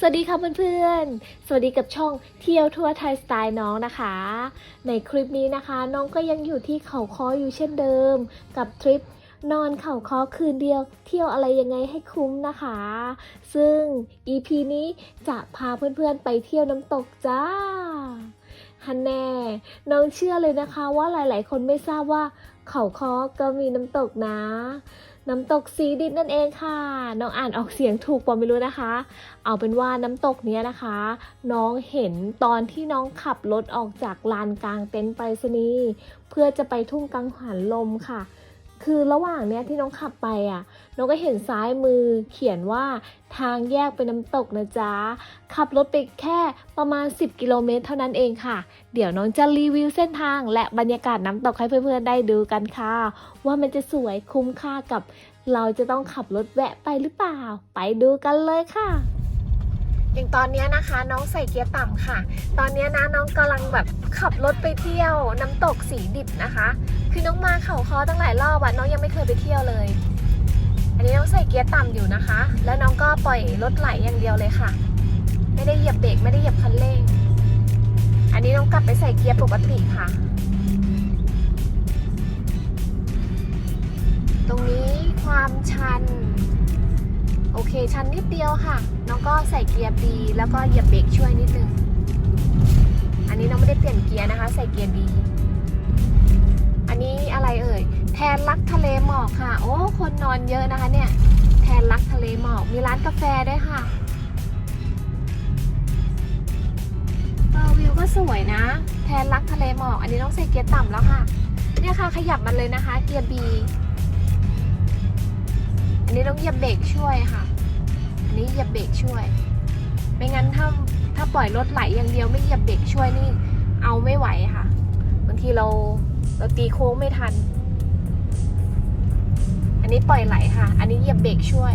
สวัสดีค่ะเพื่อนๆ สวัสดีกับช่องเที่ยวทั่วไทยสไตล์น้องนะคะ ในคลิปนี้นะคะน้องก็ยังอยู่ที่เขาคออยู่เช่นเดิม กับทริปนอนเขาคอคืนเดียว เที่ยวอะไรยังไงให้คุ้มนะคะ ซึ่ง EP นี้จะพาเพื่อนๆไปเที่ยวน้ำตกจ้าฮันแน่ น้องเชื่อเลยนะคะว่าหลายๆ คนไม่ทราบว่าเขาคอก็มีน้ำตกนะ น้ำตกสีดินนั่นเองค่ะ น้องอ่านออกเสียงถูกปอไม่รู้นะคะ เอาเป็นว่าน้ำตกเนี้ยนะคะ น้องเห็นตอนที่น้องขับรถออกจากลานกลางเต็นท์ไปรษณีย์เพื่อจะไปทุ่งกังหันลมค่ะ คือระหว่างเนี้ยที่น้องขับไปอะ น้องก็เห็นซ้ายมือเขียนว่าทางแยกไปน้ำตกนะจ๊ะ ขับรถไปแค่ประมาณ 10 กิโลเมตรเท่านั้นเองค่ะ เดี๋ยวน้องจะรีวิวเส้นทาง และบรรยากาศน้ำตกให้เพื่อนๆได้ดูกันค่ะ ว่ามันจะสวยคุ้มค่ากับ เราจะต้องขับรถแวะไปหรือเปล่า ไปดูกันเลยค่ะ อย่างตอนนี้นะคะน้องใส่เกียร์ต่ำค่ะ ตอนนี้นะน้องกำลังแบบขับรถไปเที่ยวน้ำตกสีดิบนะคะ คือน้องมาเขาคอตั้งหลายรอบอะน้องยังไม่เคยไปเที่ยวเลย อันนี้น้องใส่เกียร์ต่ำอยู่นะคะ แล้วน้องก็ปล่อยรถไหลอย่างเดียวเลยค่ะ ไม่ได้เหยียบเบรกไม่ได้เหยียบคันเร่ง อันนี้น้องกลับไปใส่เกียร์ปกติค่ะ ตรงนี้ความชัน โอเค ชันนิดเดียวค่ะ น้องก็ใส่เกียร์ B แล้วก็เหยียบเบรกช่วยนิดนึง อันนี้น้องไม่ได้เปลี่ยนเกียร์นะคะ ใส่เกียร์ B อันนี้อะไรเอ่ย แทนรักทะเลหมอกค่ะ โอ้ คนนอนเยอะนะคะเนี่ย แทนรักทะเลหมอก มีร้านกาแฟด้วยค่ะวิวก็สวยนะ แทนรักทะเลหมอก อันนี้ต้องใส่เกียร์ต่ำแล้วค่ะ เนี่ยค่ะขยับมันเลยนะคะ เกียร์ B อันนี้ต้องเหยียบเบรกช่วยค่ะ อันนี้เหยียบเบรกช่วย ไม่งั้นถ้าถ้าปล่อยรถไหลอย่างเดียวไม่เหยียบเบรกช่วยนี่เอาไม่ไหวค่ะ บางทีเราเราตีโค้งไม่ทัน อันนี้ปล่อยไหลค่ะ อันนี้เหยียบเบรกช่วย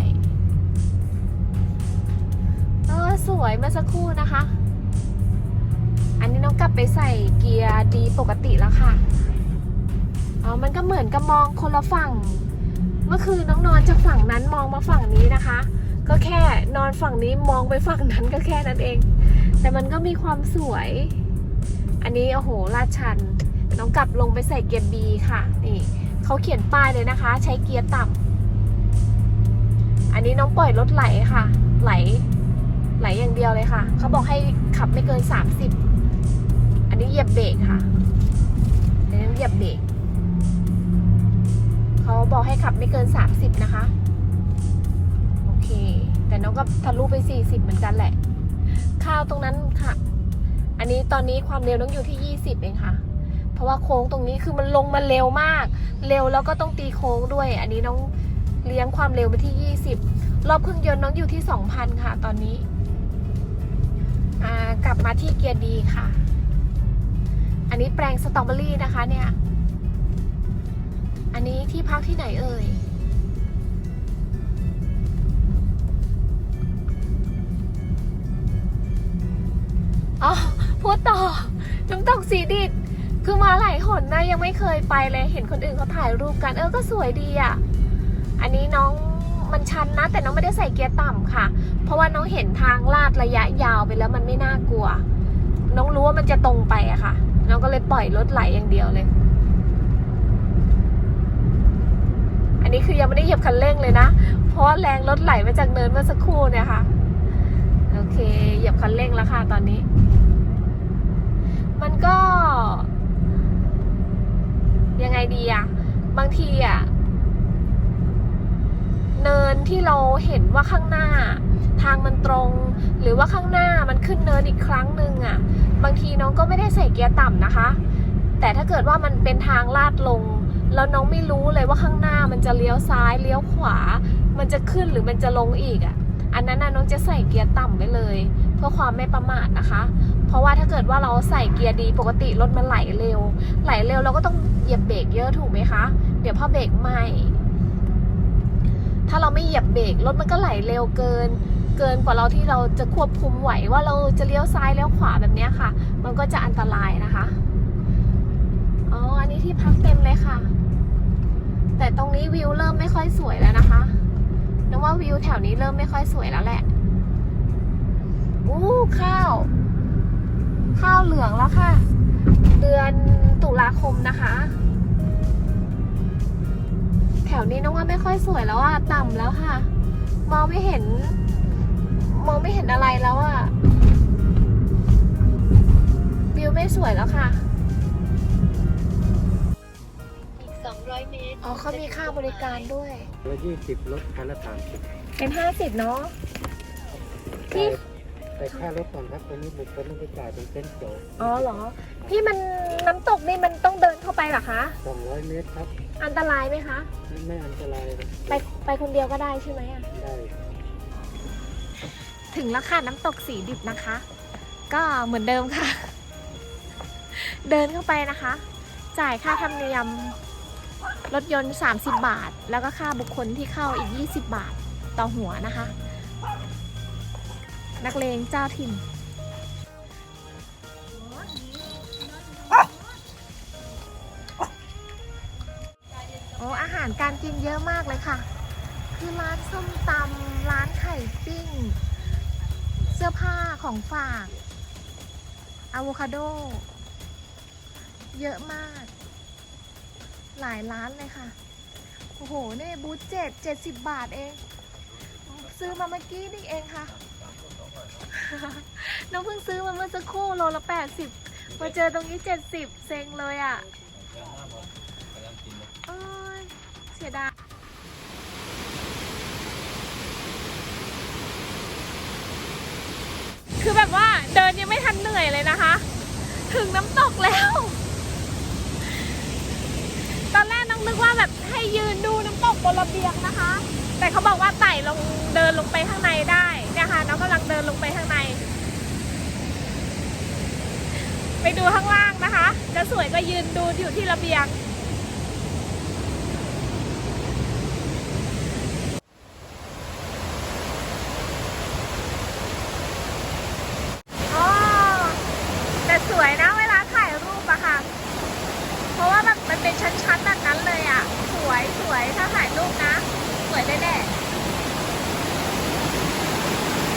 เออสวยเมื่อสักครู่นะคะ อันนี้น้องกลับไปใส่เกียร์ดีปกติแล้วค่ะ อ๋อ มันก็เหมือนกับมองคนละฝั่ง เมื่อคืนน้องนอนจากฝั่งนั้นมองมาฝั่งนี้นะคะ ก็แค่นอนฝั่งนี้มองไปฝั่งนั้นก็แค่นั้นเอง แต่มันก็มีความสวย อันนี้โอ้โหลาดชัน น้องกลับลงไปใส่เกียร์ B ค่ะ นี่เขาเขียนป้ายเลยนะคะ ใช้เกียร์ต่ำอันนี้น้องปล่อยรถไหลค่ะ ไหล ไหลอย่างเดียวเลยค่ะ เขาบอกให้ขับไม่เกิน 30 อันนี้เหยียบเบรกค่ะอันนี้เหยียบเบรก เขาบอกให้ขับไม่เกิน 30 นะคะ โอเค แต่น้องก็ทะลุไป 40 เหมือนกันแหละ ข้าวตรงนั้นค่ะ อันนี้ตอนนี้ความเร็วต้องอยู่ที่ 20 เองค่ะ เพราะว่าโค้งตรงนี้คือมันลงมาเร็วมาก เร็วแล้วก็ต้องตีโค้งด้วย อันนี้น้องเลี้ยงความเร็วไปที่ 20 รอบเครื่องยนต์น้องอยู่ที่ 2,000 ค่ะ ตอนนี้กลับมาที่เกียร์ดีค่ะ อันนี้แปลงสตรอเบอรี่นะคะเนี่ย อันนี้ที่พักที่ไหนเอ่ย อ๋อ พูดต่อ น้ำตกสีดิดคือมาหลายหนนะยังไม่เคยไปเลยเห็นคนอื่นเขาถ่ายรูปกันเออก็สวยดีอะ อันนี้น้องมันชันนะ แต่น้องไม่ได้ใส่เกียร์ต่ำค่ะ เพราะว่าน้องเห็นทางลาดระยะยาวไปแล้วมันไม่น่ากลัว น้องรู้ว่ามันจะตรงไปอะค่ะ น้องก็เลยปล่อยรถไหลอย่างเดียวเลย อั นี้คือยังไม่ได้เหยียบคันเร่งเลยนะ เพราะแรงรถไหลมาจากเนินเมื่อสักครู่เนี่ยค่ะ โอเค เหยียบคันเร่งแล้วค่ะตอนนี้ มันก็ ยังไงดีอะบางทีอะเนินที่เราเห็นว่าข้างหน้า ทางมันตรง หรือว่าข้างหน้ามันขึ้นเนินอีกครั้งหนึ่งอะบางทีน้องก็ไม่ได้ใส่เกียร์ต่ำนะคะ แต่ถ้าเกิดว่ามันเป็นทางลาดลง แล้วน้องไม่รู้เลยว่าข้างหน้ามันจะเลี้ยวซ้ายเลี้ยวขวา มันจะขึ้นหรือมันจะลงอีกอะ อันนั้นน่ะน้องจะใส่เกียร์ต่ำไว้เลย เพื่อความไม่ประมาทนะคะ เพราะว่าถ้าเกิดว่าเราใส่เกียร์ดีปกติรถมันไหลเร็ว ไหลเร็วเราก็ต้องเหยียบเบรกเยอะถูกไหมคะ เดี๋ยวพอเบรกไหมถ้าเราไม่เหยียบเบรกรถมันก็ไหลเร็วเกิน เกินกว่าเราที่เราจะควบคุมไหวว่าเราจะเลี้ยวซ้ายเลี้ยวขวาแบบนี้ค่ะ มันก็จะอันตรายนะคะอ๋ออันนี้ที่พักเต็มเลยค่ะ แต่ตรงนี้วิวเริ่มไม่ค่อยสวยแล้วนะคะนึกว่าวิวแถวนี้เริ่มไม่ค่อยสวยแล้วแหละอู้ข้าว ข้าวเหลืองแล้วค่ะ เดือนตุลาคมนะคะ แถวนี้น้องว่าไม่ค่อยสวยแล้วอะต่ำแล้วค่ะ มองไม่เห็น มองไม่เห็นอะไรแล้วอะวิวไม่สวยแล้วค่ะ อ๋อเขามีค่าบริการด้วย ละยี่สิบลดคันละสามสิบเป็นห้าสิบเนาะ พี่ แต่ค่ารถก่อนครับตรงนี้บุคคลต้องไปจ่ายเป็นเส้นโจอ๋อเหรอ พี่มันน้ำตกนี่มันต้องเดินเข้าไปเหรอคะ สองร้อยเมตรครับ อันตรายไหมคะ ไม่อันตรายนะไปไปคนเดียวก็ได้ใช่ไหมอะ ได้ ถึงแล้วค่ะน้ำตกสีดิบนะคะ ก็เหมือนเดิมค่ะ เดินเข้าไปนะคะ จ่ายค่าธรรมเนียม รถยนต์ 30 บาท แล้วก็ค่าบุคคลที่เข้าอีก 20 บาทต่อหัวนะคะ นักเลงเจ้าถิ่น โอ้อาหารการกินเยอะมากเลยค่ะ คือร้านส้มตำร้านไข่ปิ้ง เสื้อผ้าของฝากอะโวคาโด เยอะมาก หลายร้านเลยค่ะ โอ้โหเนี่ยบูธเจ็ดเจ็ดสิบบาทเอง ซื้อมาเมื่อกี้นี่เองค่ะ น้องเพิ่งซื้อมาเมื่อสักครู่โลละแปดสิบมาเจอตรงนี้เจ็ดสิบเซ็งเลยอะโอ้ยเสียดายคือแบบว่าเดินยังไม่ทันเหนื่อยเลยนะคะ ถึงน้ำตกแล้ว ตอ นึกว่าแบบให้ยืนดูน้ำตกบนระเบียงนะคะ แต่เขาบอกว่าไต่ลงเดินลงไปข้างในได้เนี่ยค่ะน้องกำลังเดินลงไปข้างใน ไปดูข้างล่างนะคะจะสวยก็ยืนดูอยู่ที่ระเบียง อ๋อแต่สวยนะเวลาถ่ายรูปอะค่ะ เพราะว่าแบบมันเป็นชั้นๆแบบนั้นเลยอะสวยสวยถ้าถ่ายรูปนะ สวยแน่ๆ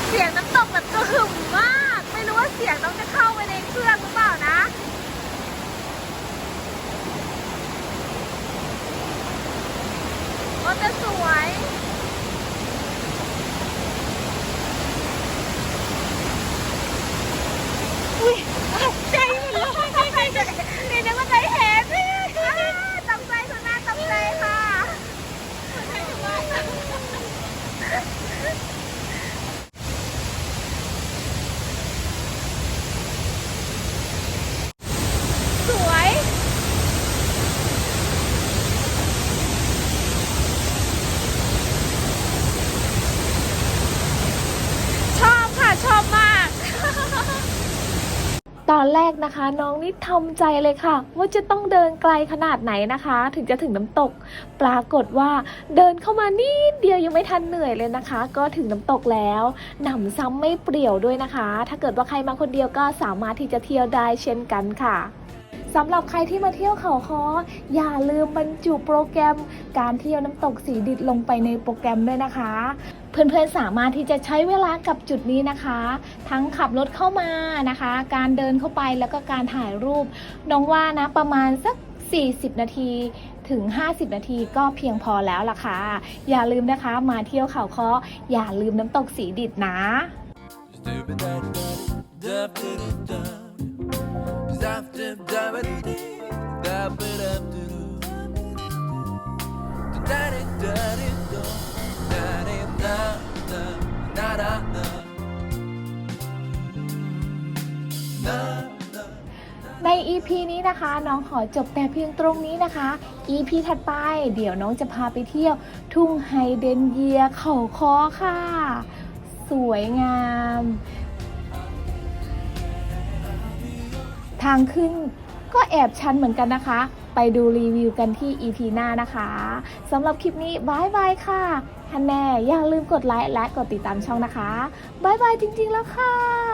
เสียงน้ำตกแบบกระหึ่มมาก ไม่รู้ว่าเสียงต้องจะเข้าไปในเครื่องหรือเปล่านะ ก็จะสวย อุ้ยใจหมดเลยใจใจใจเดี๋ยวว่าใจเห็นตกใจคุณแม่ตกใจค่ะสวย ชอบค่ะ ชอบมาก อนแรกนะคะ น้องนี่ทำใจเลยค่ะ ว่าจะต้องเดินไกลขนาดไหนนะคะ ถึงจะถึงน้ำตก ปรากฏว่าเดินเข้ามานิดเดียวยังไม่ทันเหนื่อยเลยนะคะ ก็ถึงน้ำตกแล้วหนำซ้ำไม่เปรี่ยวด้วยนะคะ ถ้าเกิดว่าใครมาคนเดียวก็สามารถที่จะเที่ยวได้เช่นกันค่ะสำหรับใครที่มาเที่ยวเขาคออย่าลืมบรรจุโปรแกรมการเที่ยวน้ำตกสีดิดลงไปในโปรแกรมด้วยนะคะ เพื่อนๆสามารถที่จะใช้เวลากับจุดนี้นะคะ ทั้งขับรถเข้ามานะคะ การเดินเข้าไปแล้วก็การถ่ายรูป น้องว่านะประมาณสัก 40 นาทีถึง 50 นาทีก็เพียงพอแล้วล่ะค่ะ อย่าลืมนะคะมาเที่ยวเขาเคาะอย่าลืมน้ำตกสีดิดนะใน EP นี้นะคะ น้องขอจบแต่เพียงตรงนี้นะคะ EP ถัดไป เดี๋ยวน้องจะพาไปเที่ยว ทุ่งไฮเดนเยียเขาคอค่ะ สวยงาม ทางขึ้นก็แอบชันเหมือนกันนะคะ ไปดูรีวิวกันที่ EP หน้านะคะสำหรับคลิปนี้บายบายค่ะฮันแน่อย่าลืมกดไลค์และกดติดตามช่องนะคะบายบายจริงๆแล้วค่ะ